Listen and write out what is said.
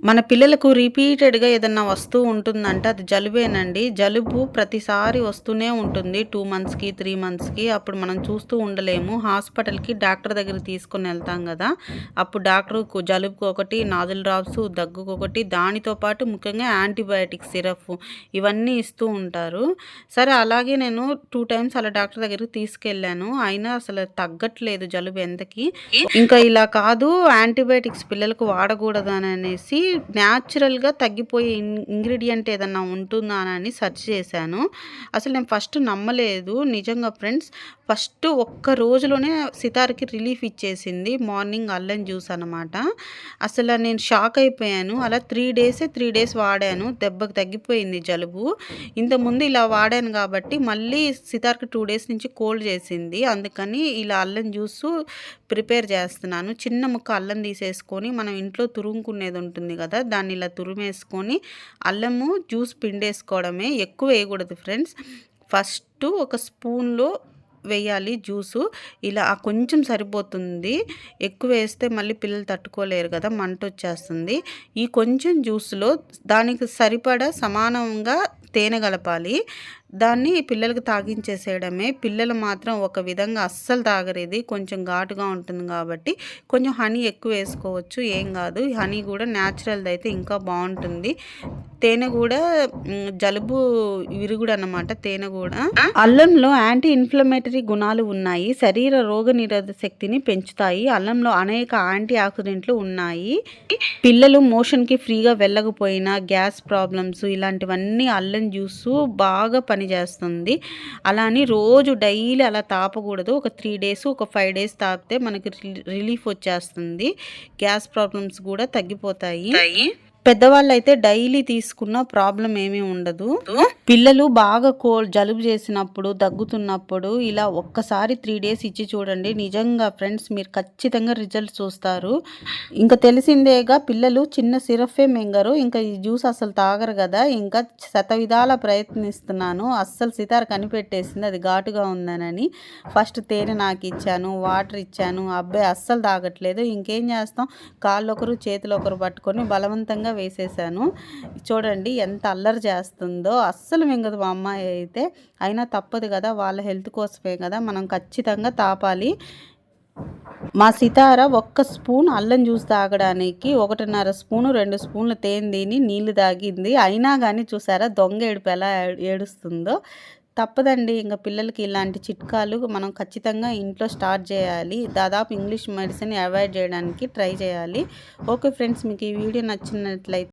మన పిల్లలకు రిపీటెడ్‌గా ఏదన్నా వస్తూ ఉంటుందంటే అది జలుబేనండి. జలుబు ప్రతిసారి వస్తూనే ఉంటుంది. టూ మంత్స్‌కి, త్రీ మంత్స్‌కి. అప్పుడు మనం చూస్తూ ఉండలేము. హాస్పిటల్‌కి డాక్టర్ దగ్గర తీసుకుని వెళ్తాం కదా అప్పుడు డాక్టర్కు జలుబుకు ఒకటి నాజుల్ డ్రాప్స్, దగ్గుకొకటి, దానితో పాటు ముఖ్యంగా యాంటీబయాటిక్ సిరప్ ఇవన్నీ ఇస్తూ ఉంటారు. సరే అలాగే నేను టూ టైమ్స్ అలా డాక్టర్ దగ్గరికి తీసుకెళ్ళాను. అయినా అసలు తగ్గట్లేదు జలుబు ఎంతకి. ఇంకా ఇలా కాదు యాంటీబయాటిక్స్ పిల్లలకు వాడకూడదననేసి న్యాచురల్‌గా తగ్గిపోయే ఇంగ్రీడియంట్ ఏదన్నా ఉంటుందానని సెర్చ్ చేశాను. అసలు నేను ఫస్ట్ నమ్మలేదు. నిజంగా ఫ్రెండ్స్ ఫస్ట్ ఒక్క రోజులోనే సితార్‌కి రిలీఫ్ ఇచ్చేసింది. మార్నింగ్ అల్లం జ్యూస్ అనమాట. అసలు నేను షాక్ అయిపోయాను. అలా త్రీ డేసే త్రీ డేస్ వాడాను. దెబ్బకి తగ్గిపోయింది జలుబు. ఇంతకుముందు ఇలా వాడాను కాబట్టి మళ్ళీ సితార్‌కి టూ డేస్ నుంచి కోల్డ్ చేసింది. అందుకని ఇలా అల్లం జ్యూసు ప్రిపేర్ చేస్తున్నాను. చిన్న ముక్క అల్లం తీసేసుకొని మనం ఇంట్లో తురుముకునేది ఉంటుంది కదా దాన్ని ఇలా తురిమేసుకొని అల్లము జ్యూస్ పిండేసుకోవడమే. ఎక్కువ వేయకూడదు ఫ్రెండ్స్. ఫస్ట్ ఒక స్పూన్‌లో వేయాలి జ్యూసు. ఇలా ఆ కొంచెం సరిపోతుంది. ఎక్కువ వేస్తే మళ్ళీ పిల్లలు తట్టుకోలేరు కదా మంట వచ్చేస్తుంది ఈ కొంచెం జ్యూస్‌లో దానికి సరిపడా సమానంగా తేనె కలపాలి. దాన్ని పిల్లలకి తాగించేసేయడమే. పిల్లలు మాత్రం ఒక విధంగా అస్సలు తాగరు ఇది. కొంచెం ఘాటుగా ఉంటుంది కాబట్టి కొంచెం హనీ ఎక్కువ వేసుకోవచ్చు ఏం కాదు హనీ కూడా న్యాచురల్ది అయితే ఇంకా బాగుంటుంది తేనె కూడా జలుబు జలుబు విరుగుడనమాట తేనె కూడా అల్లంలో యాంటీ ఇన్‌ఫ్లమేటరీ గుణాలు ఉన్నాయి. శరీర రోగ శక్తిని పెంచుతాయి. అల్లంలో అనేక యాంటీ ఆక్సిడెంట్లు ఉన్నాయి. పిల్లలు మోషన్‌కి ఫ్రీగా వెళ్ళకపోయినా గ్యాస్ ప్రాబ్లమ్స్ ఇలాంటివన్నీ అల్లం జ్యూసు బాగా పనిచేస్తుంది. అలా అని రోజు డైలీ అలా తాపకూడదు. ఒక త్రీ డేస్, ఒక ఫైవ్ డేస్ తాపితే మనకి రిలీఫ్ వచ్చేస్తుంది. గ్యాస్ ప్రాబ్లమ్స్ కూడా తగ్గిపోతాయి. పెద్దవాళ్ళు అయితే డైలీ తీసుకున్న ప్రాబ్లం ఏమీ ఉండదు. పిల్లలు బాగా కో జలుబు చేసినప్పుడు, దగ్గుతున్నప్పుడు ఇలా ఒక్కసారి త్రీ డేస్ ఇచ్చి చూడండి. నిజంగా ఫ్రెండ్స్ మీరు ఖచ్చితంగా రిజల్ట్ చూస్తారు. ఇంకా తెలిసిందేగా పిల్లలు చిన్న సిరఫే మింగరు. ఇంకా ఈ జ్యూస్ అసలు తాగరు కదా ఇంకా శత విధాల ప్రయత్నిస్తున్నాను. అస్సలు సితార్ కనిపెట్టేసింది అది ఘాటుగా ఉందనని. ఫస్ట్ తేనె నాకు ఇచ్చాను వాటర్ ఇచ్చాను. అబ్బాయి అస్సలు తాగట్లేదు. ఇంకేం చేస్తాం కాళ్ళొకరు, చేతులొకరు పట్టుకొని బలవంతంగా వేసేసాను చూడండి ఎంత అల్లరి చేస్తుందో. అస్సలు మింగదు మా అమ్మాయి అయితే. అయినా తప్పదు కదా వాళ్ళ హెల్త్ కోసమే కదా మనం ఖచ్చితంగా తాపాలి. మా సితార ఒక్క స్పూన్ అల్లం జ్యూస్ తాగడానికి 1:30 స్పూను, రెండు స్పూన్లు తేనె తిని నీళ్ళు తాగింది. అయినా కానీ చూసారా దొంగ ఏడుపు ఎలా ఏడుస్తుందో. తప్పదండి. ఇంకా పిల్లలకి ఇలాంటి చిట్కాలు మనం ఖచ్చితంగా ఇంట్లో స్టార్ట్ చేయాలి. దాదాపు ఇంగ్లీష్ మెడిసిన్ అవాయిడ్ చేయడానికి ట్రై చేయాలి. ఓకే ఫ్రెండ్స్ మీకు ఈ వీడియో నచ్చినట్లయితే